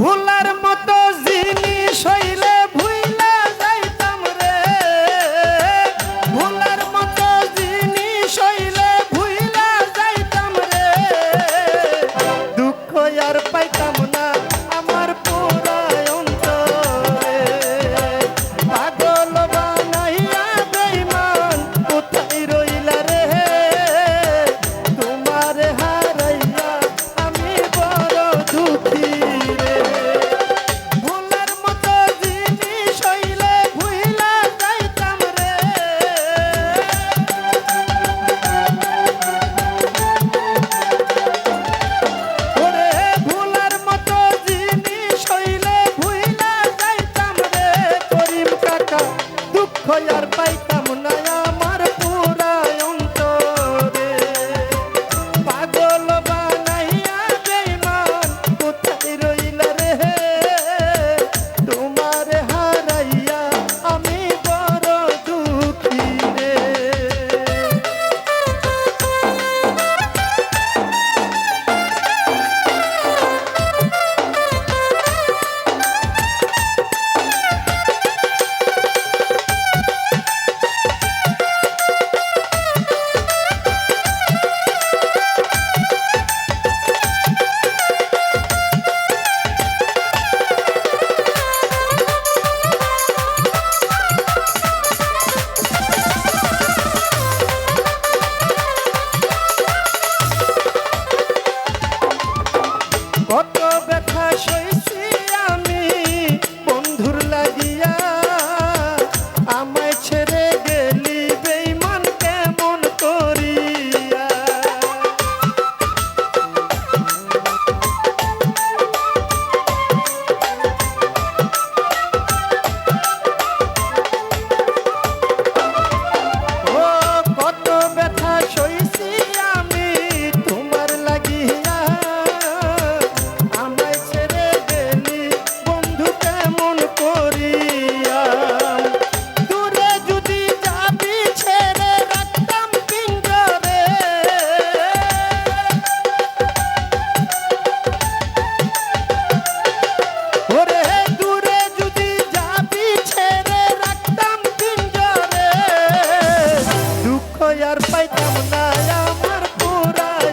ভুলার পাইতাম না আমার পুরায়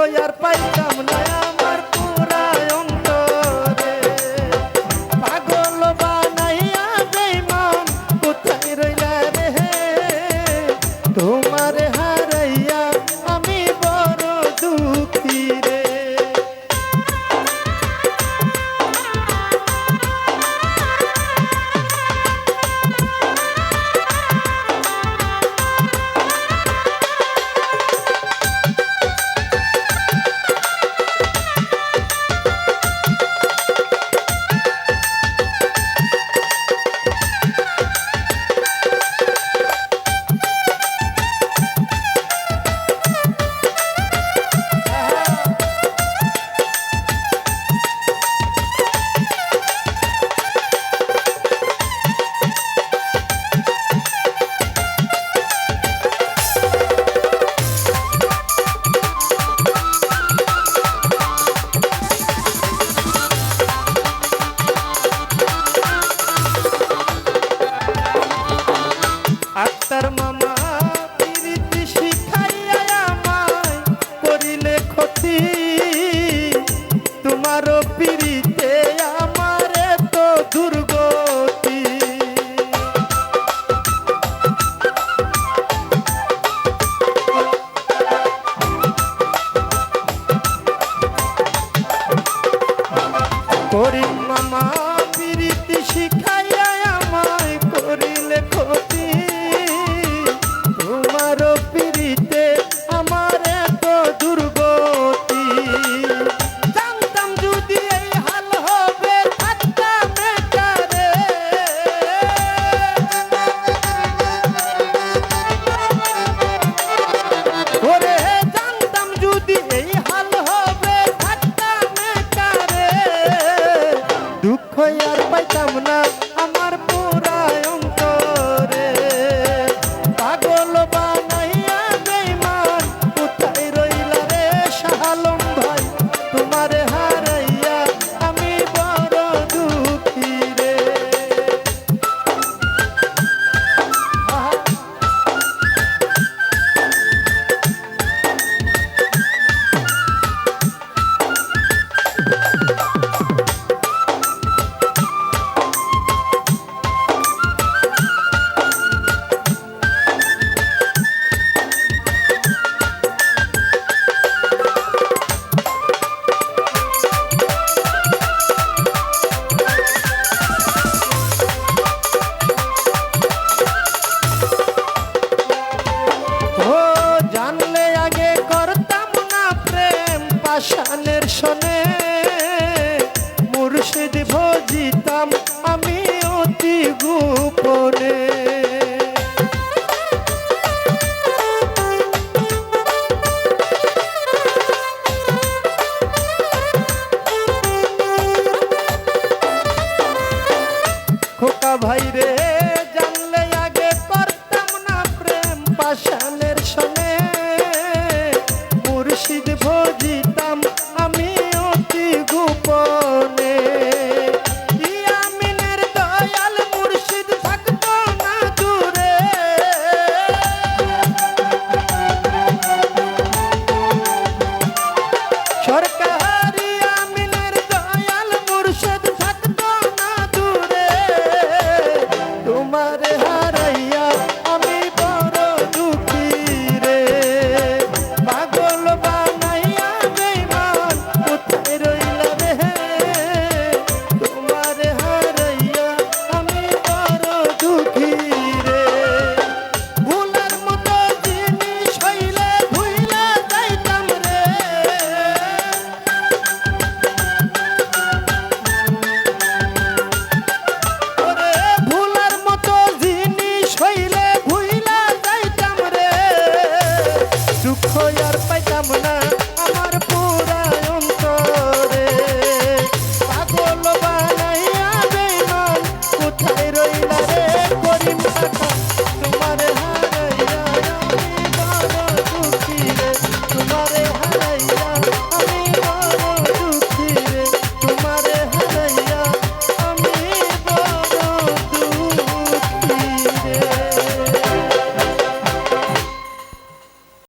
আর পাইতাম না। আক্তার মা আর পাইতাম না। বাজিতাম আমি অতি গোপনে?